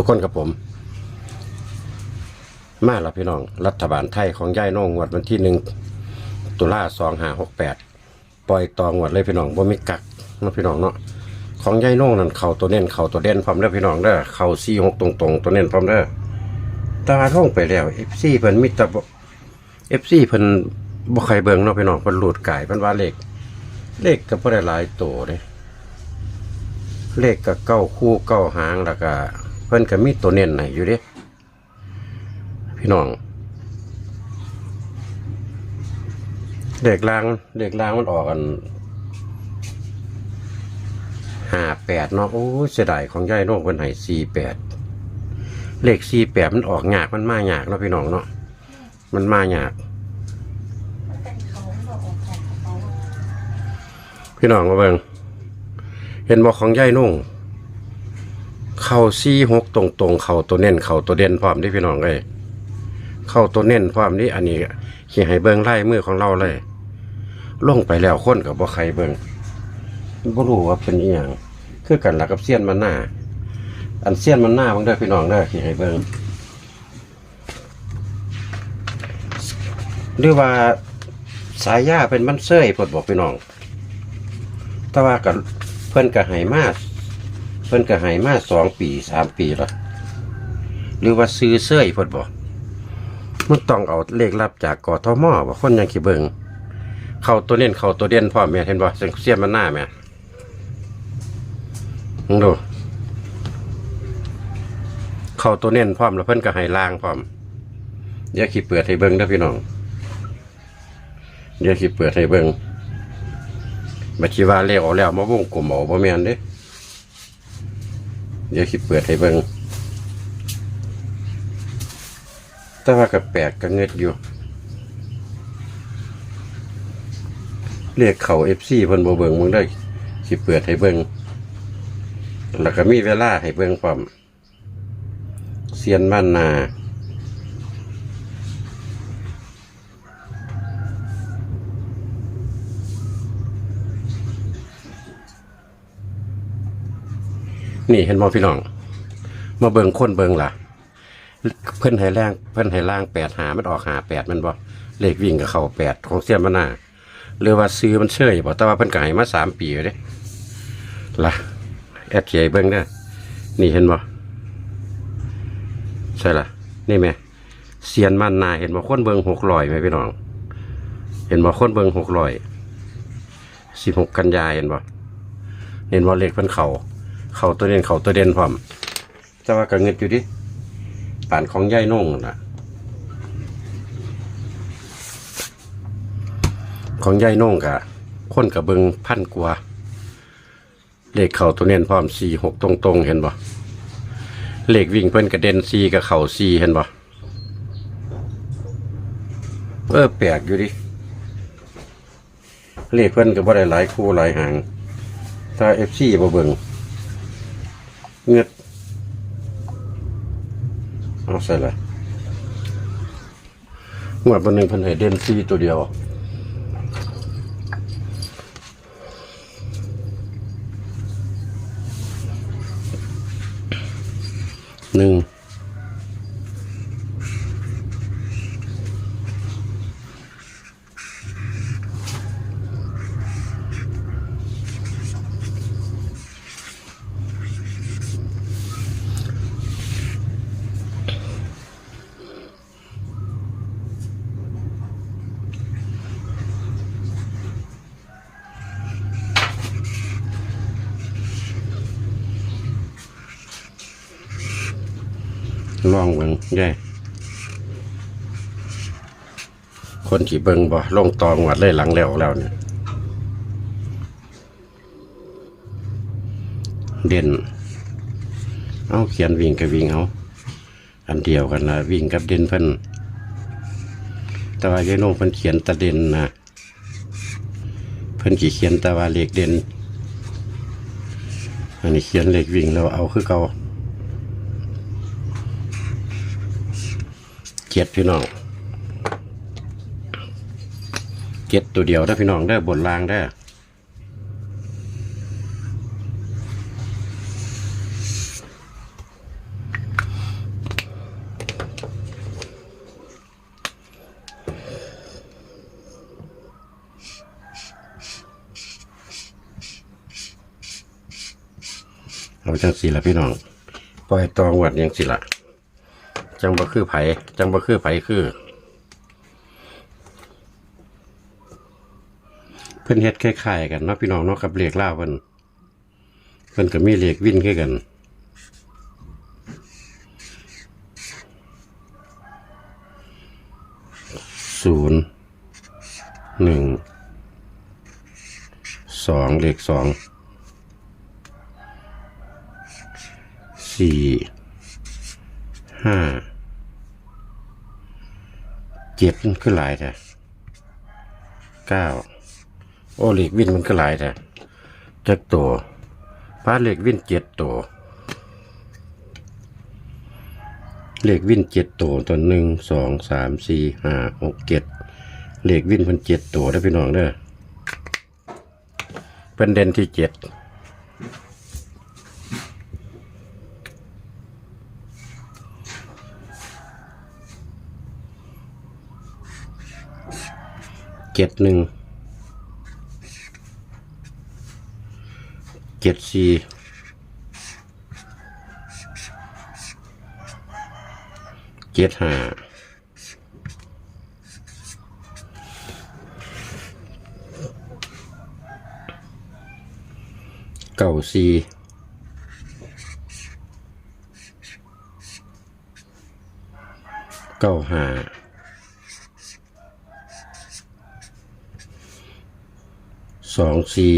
สุขคนกับผม มาล้วพี่น้อง รัฐบาลไทยของย่ายน้องงวดวันที่หนึ่งตุลาสองห้าหกแปดปล่อยตองวดเลยพี่น้องบ่มีกักนะพี่น้องเนาะของย่ายน้องนั่นเข่าตัวเน้นเข่าตัวเด่นพร้อมเด้อพี่น้องเด้อเข่าซี่หกตรงๆตัวเน้นพร้อมเด้อตาท่องไปแล้วเอฟซีเพิ่นมิตรเอฟซีเพิ่นบ่ใครเบิ่งเนาะพี่น้องเพิ่นหลุดกายเพิ่นว่าเลขเลขก็บ่ได้หลายตัวเด้เลขก็เก้าคู่เก้าหางแล้วก็ เพิ่นก็มีตัวเน้นให้อยู่เด้พี่น้องเลขล่างเลขล่างมันออกกันห้าแปดเนาะโอ้เสียดายของยายน้องเพิ่นให้สี่แปดเลขสี่แปดมันออกยากมันมายากเนาะพี่น้องเนาะมันมายากพี่น้องมาเบิ่งเห็นบอกของยายนุ่ง เข่าซี่หกตรงตรงๆเข่าตัวเน้นเข่าตัวเด่นพร้อมที่พี่น้องเลยเข่าตัวเน้นพร้อมนี่อันนี้ขี่ให้เบิ่งไล่มือของเราเลยล่งไปแล้วคนกับบ่ใครเบิ่งบ่รู้ว่าเป็นอีหยังคือกันหลักกับเสี้ยนมันหน้า อันเสี้ยนมันหน้าบางเด้พี่น้องเด้ขี่ให้เบิ่งหรือว่าสายยาเป็นมันเซ้ยเพิ่นบอกพี่น้อง แต่ว่ากับเพิ่อนก็ให้มา เพิ่นก็ให้มาสองปีสามปีล้วหรือว่าซื้อเสื้อเพิ่นบอกมันต้องเอาเลขรับจากกอทมอบ่คนยังขี้เบิงเข้าตัวเน้นเข้าตัวเด่นพร้อมแม่เห็นบ่เสียงเสียมันหน้าแม่มึงดูเข้าตัวเน้นพร้อมแล้วเพิ่นก็ให้ล่างพร้อมเดี๋ยวขี้เปิดให้เบิ่งเด้อพี่น้องเดี๋ยวขี้เปิดให้เบิ่งบัชีว่าเลขออกแล้วมาวงกลมเอาบ่แม่นเด้ เดี๋ยวคิดเปิดให้เบิ่งแต่ว่าก็แปลกก็เงึดอยู่ เรียกเขาเอฟซีเพิ่นบ่เบิงมึงได้สิเปิดให้เบิ่งแล้วก็มีเวลาให้เบิ่งพร้อมเซียนบ้านนา นี่เห็นบ่พี่น้อง มาเบิงคนเบิงล่ะ เพิ่นให้แรงเพิ่นให้ล่างแปดหามันออกหาแปดมันบ่เลขวิ่งกับเขาแปดของเสียมันหน้าหรือว่าซื้อมันเชื่อยบ่แต่ว่าเพิ่นก็ให้มาสามปีอยู่เด้ล่ะแอดเขียเบิงเด้อนี่เห็นบ่ใช่ล่ะ นี่แม่เสียนมันนาเห็นบ่คนเบิงหกร้อยไหมพี่น้อง เห็นบ่คนเบิงหกร้อยสิบหกกันยาเห็นบ่เห็นบ่เลขเพิ่นเข้า เขาตัวเด่นเข่าตัวเด่นพร้อมแต่ว่าก็เงิดอยู่ดิป่านของย่ายน่งนะของย่ายน่งกะค้นกับเบิงพันกว่าเลขเข่าตัวเน้นพร้อมสี่หกตรงๆ เห็นบ่เลขวิ่งเพิ่นกระเด็นสี่กับเข่าสี่เห็นบ่เออแปลกอยู่ดิเลขเพิ่นก็บ่ได้หลายคู่หลายหางถ้าเอฟซีบ่เบิง เงือดเอาใส่เลยงวดวันหนึ่งพันเห้เดนซี่ตัวเดียวหนึ่ง ลองเบิ่งยายคนที่เบิ่งบ่ลงตองวัดเลยหลังแล้วแล้วเนี่ยเด่น เอาเขียนวิ่งกับวิ่งเอาอันเดียวกันนะวิ่งกับเด่นเพิ่นแต่ว่ายายโน้องเพิ่นเขียนตะเด่นนะเพิ่นกี่เขียนแต่ว่าเลขเด่นอันนี้เขียนเลขวิ่งแล้วเอาคือเก่า ก็ดพี่น้องเก็ดตัวเดียวได้พี่น้องได้บนรางได้เอาจังสีละพี่น้องปล่อยตองหวัดยังสิละ จังบ่คือไผจังบ่คือไผคือ เพิ่นเฮ็ดคล้ายๆกันเนาะพี่น้องเนาะกับเลขล่าวเพิ่นเพิ่นก็มีเลขวิ่นคือกันศูนย์หนึ่งสองเลขสองสี่ ห้าเจ็ดมันคือหลายแต่เก้าโอ้เลขวินมันคือหลายแต่จักตัวป้าเลขวินเจ็ดตัวเลขวินเจ็ดตัวตัวหนึ่งสองสามสี่ห้าหกเจ็ดเลขวินเพิ่นเจ็ดตัวได้พี่น้องเด้อเป็นเด่นที่เจ็ด เจ็ดหนึ่งเจ็ดสี่เจ็ดห้าเก้าสี่เก้าห้า สองสี่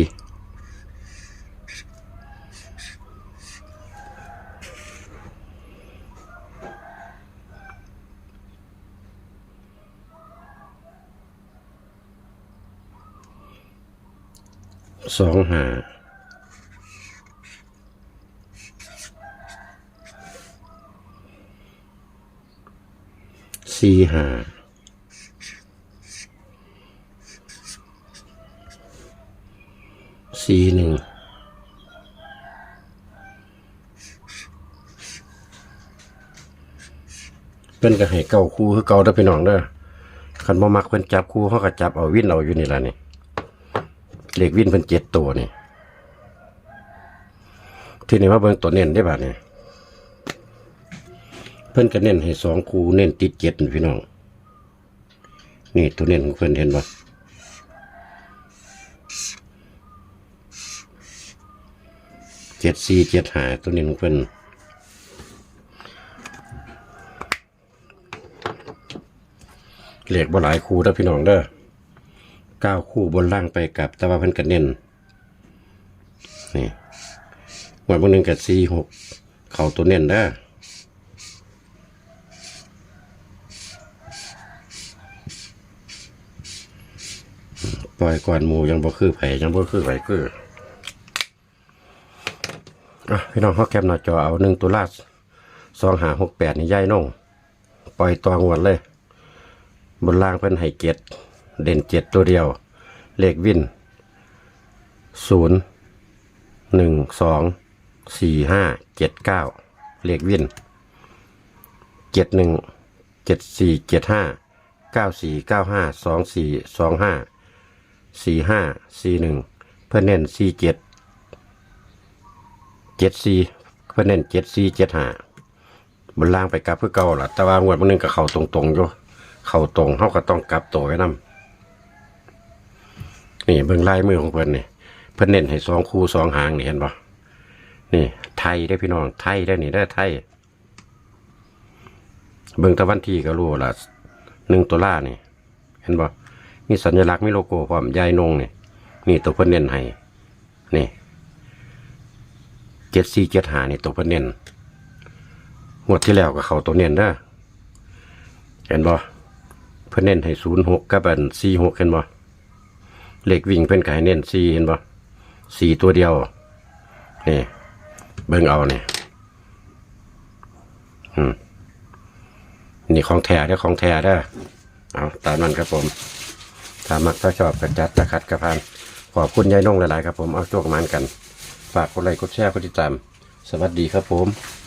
สองห้าสี่ห้า สี่หนึ่งเพิ่นก็ให้เก้าคู่คือเก่าเด้พี่น้องเด้อคันบ่มักเพิ่นจับคู่เขาก็จับเอาวินเอาอยู่นี่ละนี่เลขวินเพิ่นเจ็ดตัวนี่ที่นี่าเบิ่งตัวเน้นได้บ่าดนี่เพิ่นก็เน้นให้สองคู่เน้นติดเจ็ดพี่น้อง นี่ตัวเน้นของเพิ่นเห็นบ่ เจ็ดสี่เจ็ดหาตัวนี้ของเพิ่นเหล็กบ่หลายคู่เด้อพี่น้องเด้อเก้าคู่บนล่างไปกับต่ว่าเพิ่นก็เน้นนี่วันวันหนึ่งกับสี่หกเข่าตัวเน้นเด้อปล่อยก่อนหมูยังบ่คือไผยังบ่คือไผคือ อะพี่น้องเขาแคปหน้าจอเอาหนึ่งตุลาสองหาหกแปดนี่ย่ายน้องปล่อยตองวดเลย บนล่างเพิ่นให้เจ็ดเด่นเจ็ดตัวเดียว เลขวินศูนย์หนึ่งสองสี่ห้าเจ็ดเก้าเลขวินเจ็ดหนึ่งเจ็ดสี่เจ็ดห้าเก้าสี่เก้าห้าสองสี่สองห้าสี่ห้าสี่หนึ่งเพื่อเน้นสี่เจ็ด เจ็ดสี่เพื่อนเน้นเจ็ดสี่เจ็ดห้าบนล่างไปกลับเพื่อเก่าล่ะแต่ว่างวดมันนึงกับเข่าตรงๆอยู่เข่าตรงเขาก็ต้องกลับตัวไว้นํนี่เบิ่งลายมือของเพื่อนนี่เพื่อนเน้นให้สองคู่สองหางนี่เห็นปะนี่ ไทยได้พี่น้องไทยได้นี่ได้ไทย เบิ่งตะวันทีก็รู้ละหนึ่งตัวล่านี่ เห็นปะมีสัญลักษณ์มีโลโก้พร้อมยายนงนี่นี่ตัวเพื่อนเน้นให้นี่ เจ็ดสี่เจ็ดหานี่ตัวเพิ่นเน้นงวดที่แล้วก็เขาตัวเน้นเด้อเห็นบ่เพิ่นเน้นให้ศูนย์หกกับอันสี่หกเห็นบ่เลขวิ่งเพิ่นก็ให้เน้นสี่เห็นบ่สี่ตัวเดียวนี่เบิ่งเอาเนี่ยอืมนี่ของแท้เด้อของแท้เด้อเอาตามนั้นครับผมถ้ามักถ้าชอบกระจัดกระขัดกระพันขอบคุณยายนงหลายๆครับผมเอาโชคมันกัน ฝากกดไลค์กดแชร์กดติดตาม สวัสดีครับผม